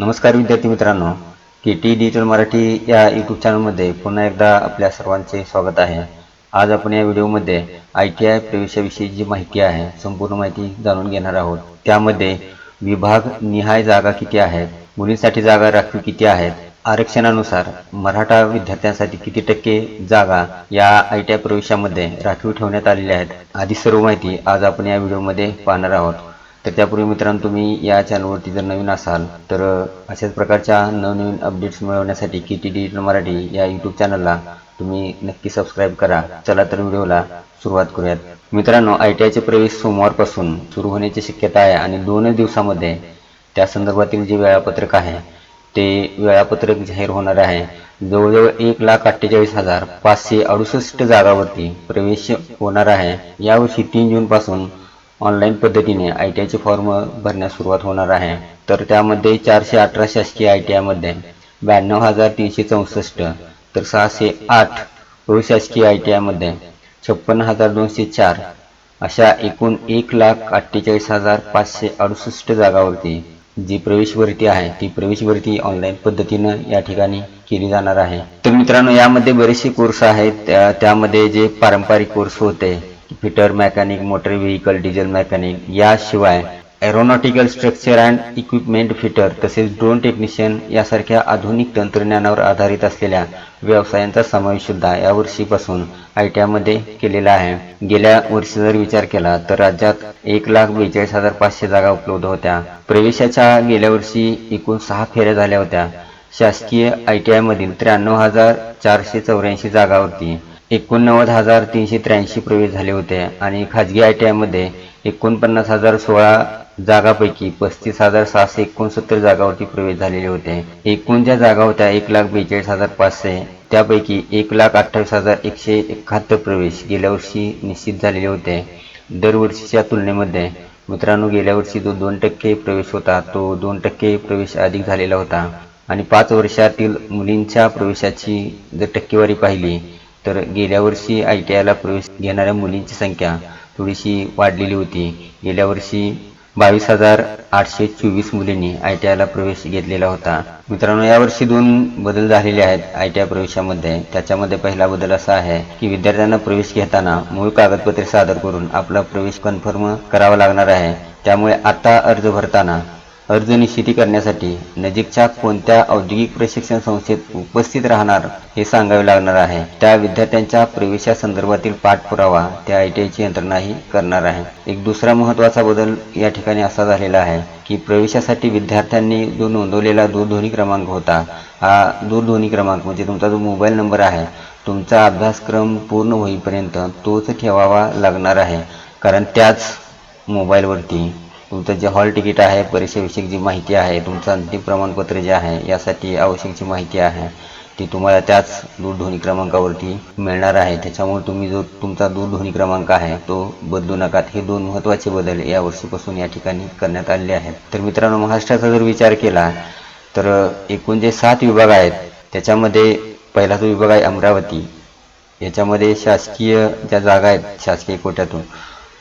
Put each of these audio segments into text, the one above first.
नमस्कार विद्यार्थी मित्रांनो के टी डिजिटल मराठी या यूट्यूब चॅनलमध्ये पुन्हा एकदा आपल्या सर्वांचे स्वागत आहे. आज आपण या व्हिडिओमध्ये आय टी आय प्रवेशाविषयी जी माहिती आहे संपूर्ण माहिती जाणून घेणार आहोत. त्यामध्ये विभाग निहाय जागा किती आहेत मुलींसाठी जागा राखीव किती आहेत आरक्षणानुसार मराठा विद्यार्थ्यांसाठी किती टक्के जागा या आय टी आय प्रवेशामध्ये राखीव ठेवण्यात आलेल्या आहेत. आधी सर्व माहिती आज आपण या व्हिडिओमध्ये पाहणार आहोत. तर त्यापूर्वी मित्रांनो तुम्ही या चॅनलवरती जर नवीन असाल तर अशाच प्रकारच्या नवनवीन अपडेट्स मिळवण्यासाठी की टी डिजिटल मराठी या यूट्यूब चॅनलला तुम्ही नक्की सबस्क्राईब करा. चला तर व्हिडिओला सुरुवात करूयात. मित्रांनो आय टी आयचे प्रवेश सोमवारपासून सुरू होण्याची शक्यता आहे आणि दोनच दिवसामध्ये त्या संदर्भातील जे वेळापत्रक आहे ते वेळापत्रक जाहीर होणार आहे. जवळजवळ एक लाख अठ्ठेचाळीस हजार पाचशे अडुसष्ट जागावरती प्रवेश होणार आहे. यावर्षी तीन जूनपासून ऑनलाईन पद्धतीने आय टी आयचे फॉर्म भरण्यास सुरुवात होणार आहे. तर त्यामध्ये चारशे अठरा शासकीय आय टी आयमध्ये ब्याण्णव हजार तीनशे चौसष्ट तर सहाशे आठ अशासकीय आय टी आयमध्ये छप्पन्न हजार दोनशे चार अशा एकूण एक लाख अठ्ठेचाळीस हजार पाचशे अडुसष्ट जागावरती जी प्रवेश भरती आहे ती प्रवेश भरती ऑनलाईन पद्धतीनं या ठिकाणी केली जाणार आहे. तर मित्रांनो यामध्ये बरेचसे कोर्स आहेत. त्या- त्यामध्ये जे पारंपरिक कोर्स होते fitter mechanic motor vehicle diesel mechanic याशिवाय aeronautical structure and equipment fitter तसेच ड्रोन टेक्निशियन यासारख्या आधुनिक तंत्रज्ञानावर आधारित असलेल्या व्यवसायांचा समावेश सुद्धा या वर्षीपासून आय टी आयमध्ये केलेला आहे. गेल्या वर्षी जर विचार केला तर राज्यात एक लाख बेचाळीस हजार पाचशे जागा उपलब्ध होत्या. प्रवेशाच्या गेल्या वर्षी एकूण सहा फेऱ्या झाल्या होत्या. शासकीय आय टी आयमधील त्र्याण्णव हजार चारशे चौऱ्याऐंशी जागावरती एकोणनव्वद हजार तीनशे त्र्याऐंशी प्रवेश झाले होते आणि खाजगी आय टी आयमध्ये एकोणपन्नास हजार सोळा जागापैकी पस्तीस हजार सहाशे एकोणसत्तर जागावरती प्रवेश झालेले होते. एकूण ज्या जागा होत्या एक लाख बेचाळीस हजार पाचशे. त्यापैकी एक लाख अठ्ठावीस हजार एकशे एकाहत्तर प्रवेश गेल्या वर्षी निश्चित झालेले होते. दरवर्षीच्या तुलनेमध्ये मित्रांनो गेल्या वर्षी जो दोन टक्के प्रवेश होता तो दोन टक्के प्रवेश अधिक झालेला होता. आणि पाच वर्षातील मुलींच्या प्रवेशाची जर टक्केवारी पाहिली तर गेल्या वर्षी आय टी आयला प्रवेश घेणाऱ्या मुलींची संख्या थोडीशी वाढलेली होती. गेल्या वर्षी बावीस हजार आठशे चोवीस मुलींनी आय टी आयला प्रवेश घेतलेला होता. मित्रांनो यावर्षी दोन बदल झालेले आहेत आय टी आय प्रवेशामध्ये. त्याच्यामध्ये पहिला बदल असा आहे की विद्यार्थ्यांना प्रवेश घेताना मूळ कागदपत्रे सादर करून आपला प्रवेश कन्फर्म करावा लागणार आहे. त्यामुळे आता अर्ज भरताना अर्ज निश्चिती करण्यासाठी नजीकच्या कोणत्या औद्योगिक प्रशिक्षण संस्थेत उपस्थित राहणार हे सांगावे लागणार आहे. त्या विद्यार्थ्यांच्या प्रवेशासंदर्भातील पाठपुरावा त्या आय टी आयची यंत्रणाही करणार आहे. एक दुसरा महत्त्वाचा बदल या ठिकाणी असा झालेला आहे की प्रवेशासाठी विद्यार्थ्यांनी जो नोंदवलेला दूरध्वनी क्रमांक होता हा दूरध्वनी क्रमांक म्हणजे तुमचा जो मोबाईल नंबर आहे तुमचा अभ्यासक्रम पूर्ण होईपर्यंत तोच ठेवावा लागणार आहे. कारण त्याच मोबाईलवरती तुमचं जे हॉल तिकीट आहे परीक्षेविषयक जी माहिती आहे तुमचं अंतिम प्रमाणपत्र जे आहे यासाठी आवश्यक जी माहिती आहे ती तुम्हाला त्याच दूरध्वनी क्रमांकावरती मिळणार आहे. त्याच्यामुळे तुम्ही जो तुमचा दूरध्वनी क्रमांक आहे तो बदलू नका. हे दोन महत्त्वाचे बदल यावर्षीपासून या ठिकाणी करण्यात आलेले आहेत. तर मित्रांनो महाराष्ट्राचा जर विचार केला तर एकूण जे सात विभाग आहेत. त्याच्यामध्ये पहिला जो विभाग आहे अमरावती. याच्यामध्ये शासकीय ज्या जागा आहेत शासकीय कोट्यातून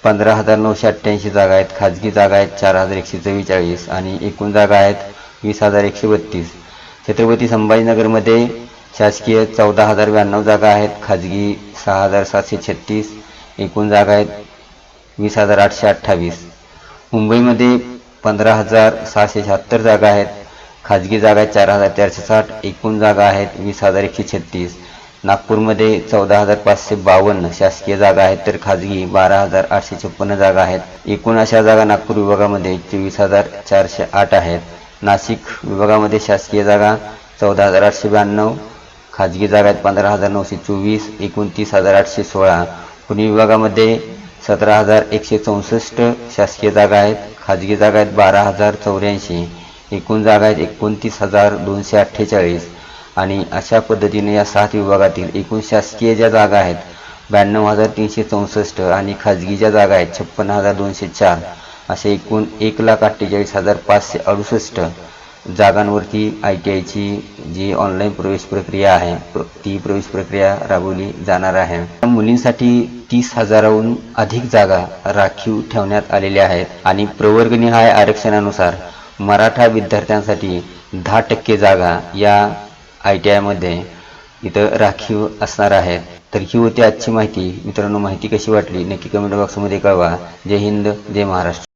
पंधरा हजार नऊशे अठ्ठ्याऐंशी जागा आहेत खाजगी जागा आहेत चार हजार एकशे चव्वेचाळीस आणि एकूण जागा आहेत वीस हजार एकशे बत्तीस. छत्रपती संभाजीनगरमध्ये शासकीय चौदा हजार ब्याण्णव जागा आहेत खाजगी सहा हजार सातशे छत्तीस एकूण जागा आहेत वीस हजार आठशे अठ्ठावीस. मुंबईमध्ये पंधरा हजार सहाशे शहात्तर जागा आहेत खाजगी जागा आहेत चार हजार चारशे साठ एकूण जागा आहेत वीस हजार एकशे छत्तीस. नागपूरमध्ये चौदा हजार पाचशे बावन्न शासकीय जागा आहेत तर खाजगी बारा हजार आठशे छप्पन्न जागा आहेत. एकूण अशा जागा नागपूर विभागामध्ये चोवीस हजार चारशे आठ आहेत. नाशिक विभागामध्ये शासकीय जागा चौदा हजार आठशे ब्याण्णव खाजगी जागा आहेत पंधरा हजार नऊशे चोवीस एकोणतीस हजार आठशे सोळा. पुणे विभागामध्ये सतरा हजार एकशे चौसष्ट शासकीय जागा आहेत. खाजगी जागा आहेत बारा हजार चौऱ्याऐंशी. एकूण जागा आहेत एकोणतीस हजार दोनशे अठ्ठेचाळीस. आणि अशा पद्धतीने या सात विभागातील एकूण शासकीय ज्या जागा आहेत ब्याण्णव हजार तीनशे चौसष्ट आणि खाजगी ज्या जागा आहेत छप्पन्न हजार दोनशे चार असे एकूण एक लाख अठ्ठेचाळीस हजार पाचशे अडुसष्ट जागांवरती आय टी आयची जी ऑनलाईन प्रवेश प्रक्रिया आहे प्र- ती प्रवेश प्रक्रिया राबवली जाणार आहे. मुलींसाठी तीस हजाराहून अधिक जागा राखीव ठेवण्यात आलेल्या आहेत आणि प्रवर्गनिहाय आरक्षणानुसार मराठा विद्यार्थ्यांसाठी दहा टक्के जागा या आय टी आयमध्ये इथं राखीव असणार आहेत. तर ही होती आजची माहिती. मित्रांनो माहिती कशी वाटली नक्की कमेंट बॉक्समध्ये कळवा. जय हिंद जय महाराष्ट्र.